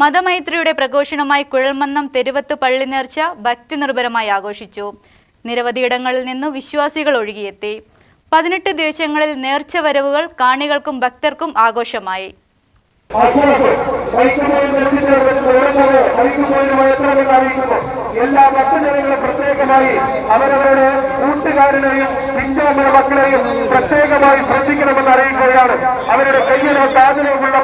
മതമൈത്രിയുടെ പ്രഘോഷണമായി കുഴൽമന്നം തെരുവത്ത് പള്ളി നേർച്ച ഭക്തി നിർഭരമായി ആഘോഷിച്ചു. നിരവധിയിടങ്ങളിൽ നിന്നു വിശ്വാസികൾ ഒഴുകിയെത്തി. പതിനെട്ട് ദിവസങ്ങളിൽ നേർച്ച വരവുകൾ കാണികൾക്കും ഭക്തർക്കും ആഘോഷമായി. എല്ലാ ഭക്തജനങ്ങളും പ്രത്യേകമായി അവരവരുടെ കൂട്ടുകാരനെയും പിഞ്ചോമന മക്കളെയും പ്രത്യേകമായി ശ്രദ്ധിക്കണമെന്ന് അറിയിക്കുകയാണ് അവരുടെ കയ്യിലോ താതിലോ ഉള്ള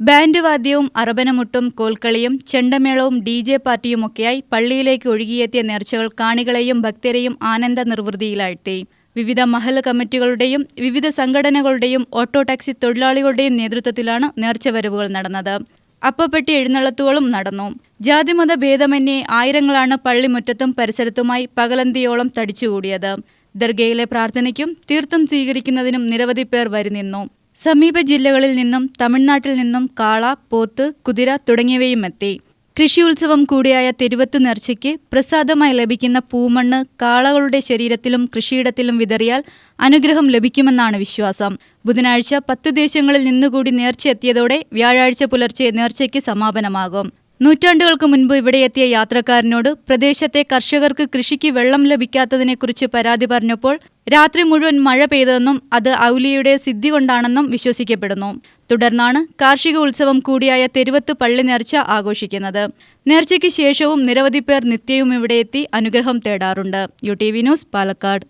ബാൻഡ് വാദ്യവും അറബനമുട്ടും കോൽക്കളിയും ചെണ്ടമേളവും ഡി ജെ പാർട്ടിയുമൊക്കെയായി പള്ളിയിലേക്ക് ഒഴുകിയെത്തിയ നേർച്ചകൾ കാണികളെയും ഭക്തരെയും ആനന്ദ നിർവൃതിയിലാഴ്ത്തി. വിവിധ മഹൽ കമ്മിറ്റികളുടെയും വിവിധ സംഘടനകളുടെയും ഓട്ടോ ടാക്സി തൊഴിലാളികളുടെയും നേതൃത്വത്തിലാണ് നേർച്ചവരവുകൾ നടന്നത്. അപ്പപ്പെട്ടി എഴുന്നള്ളത്തുകളും നടന്നു. ജാതിമത ഭേദമന്യേ ആയിരങ്ങളാണ് പള്ളിമുറ്റത്തും പരിസരത്തുമായി പകലന്തിയോളം തടിച്ചുകൂടിയത്. ദർഗയിലെ പ്രാർത്ഥനയ്ക്കും തീർത്ഥം സ്വീകരിക്കുന്നതിനും നിരവധി പേർ വരുനിന്നു. സമീപ ജില്ലകളിൽ നിന്നും തമിഴ്നാട്ടിൽ നിന്നും കാള പോത്ത് കുതിര തുടങ്ങിയവയും എത്തി കൃഷി ഉത്സവം കൂടിയായ തെരുവത്ത് നേർച്ചയ്ക്ക് പ്രസാദമായി ലഭിക്കുന്ന പൂമണ്ണ് കാളകളുടെ ശരീരത്തിലും കൃഷിയിടത്തിലും വിതറിയാൽ അനുഗ്രഹം ലഭിക്കുമെന്നാണ് വിശ്വാസം. ബുധനാഴ്ച പത്ത് ദേശങ്ങളിൽ നിന്നുകൂടി നേർച്ച എത്തിയതോടെ വ്യാഴാഴ്ച പുലർച്ചെ നേർച്ചയ്ക്ക് സമാപനമാകും. നൂറ്റാണ്ടുകൾക്ക് മുൻപ് ഇവിടെ എത്തിയ യാത്രക്കാരനോട് പ്രദേശത്തെ കർഷകർക്ക് കൃഷിക്ക് വെള്ളം ലഭിക്കാത്തതിനെക്കുറിച്ച് പരാതി പറഞ്ഞപ്പോൾ രാത്രി മുഴുവൻ മഴ പെയ്തതെന്നും അത് ഔലിയുടെ സിദ്ധി കൊണ്ടാണെന്നും വിശ്വസിക്കപ്പെടുന്നു. തുടർന്നാണ് കാർഷിക ഉത്സവം കൂടിയായ തെരുവത്ത് പള്ളി നേർച്ച ആഘോഷിക്കുന്നത്. നേർച്ചയ്ക്ക് ശേഷവും നിരവധി പേർ നിത്യവും ഇവിടെ എത്തി അനുഗ്രഹം തേടാറുണ്ട്. U T V news Palakkad.